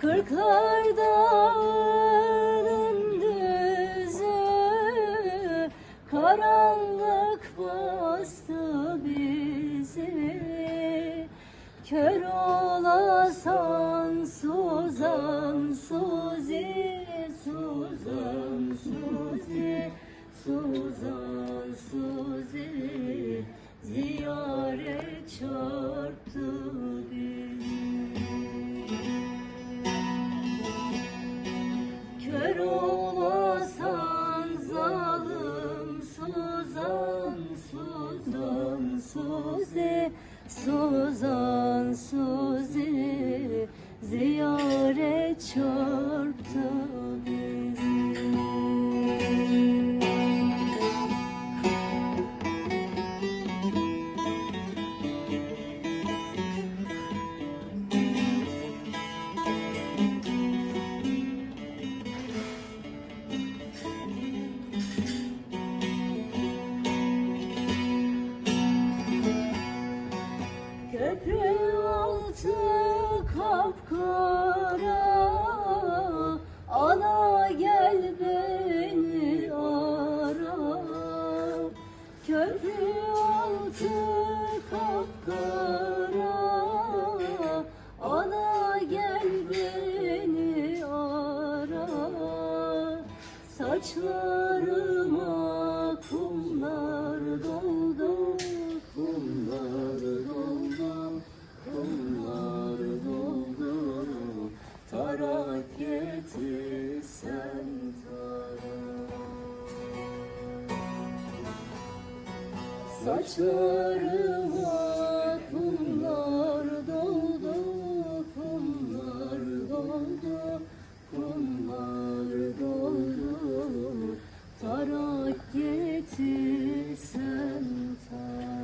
Kırklar dağının düzü Karanlık bastı bizi. Kör olasan Suzan Suzi Suzan Suzi Suzan Suzi. Ziyaret çarptı Suzi Suzan Suzi Ziyaret çarptı Köprü altı kapkara Ana gel beni ara. Köprü altı kapkara Ana gel beni ara. Saçlarıma Saçlarıma kumlar doldu Kumlar doldu Kumlar doldu. Tarak getirsen tarak